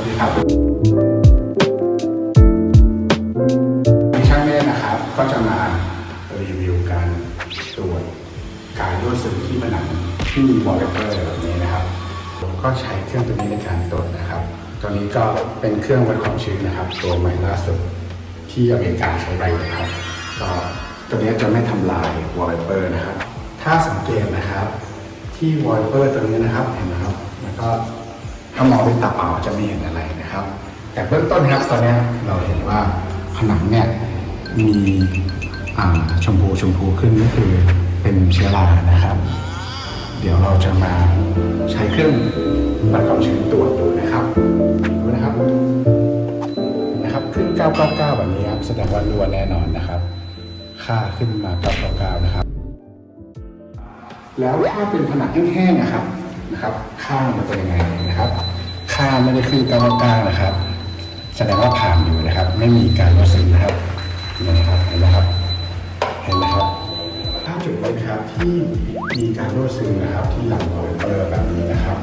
วัสดีครับในช่างเม่นะครับ ก็จะมารีวิวการตรวจการรั่วซึมที่ผนังที่มีวอลเลเปอร์แบบนี้นะครับผมก็ใช้เครื่องตัวนี้ในการตรวจนะครับตอนนี้ก็เป็นเครื่องวัดความชื้นนะครับ ตัวใหม่ล่าสุดที่อเมริกาใช้ไปนะครับ ก็ตัวนี้จะไม่ทำลายวอลเเปอร์นะครับ ถ้าสังเกตนะครับ ที่วอลเลเปอร์ตัวนี้นะครับเห็นไหมครับ แล้วก็ ถ้ามองด้วยตาเปล่าจะไม่เห็นอะไรนะครับ แต่เบื้องต้นครับตอนนี้เราเห็นว่าผนังเนี่ยมีชมพูชมพูขึ้นก็คือเป็นเชื้อรานะครับ เดี๋ยวเราจะมาใช้เครื่องวัดความชื้นตรวจดูนะครับดูนะครับนะครับขึ้น 999 แบบนี้ครับแสดงว่ารั่วแน่นอนนะครับ ค่าขึ้นมา 999 นะครับ แล้วถ้าเป็นผนังแห้งๆนะครับนะครับค่ามันเป็นยังไงนะครับ ค่าไม่ได้ขึ้นก้าวกล้านะครับ แสดงว่าผ่านอยู่นะครับ ไม่มีการรั่วซึมนะครับเห็นไหมครับเห็นไหมครับเห็นไหมครับถ้าจุดไหนครับที่มีการรั่วซึมนะครับ ที่หลังวอลเปอร์แบบนี้นะครับ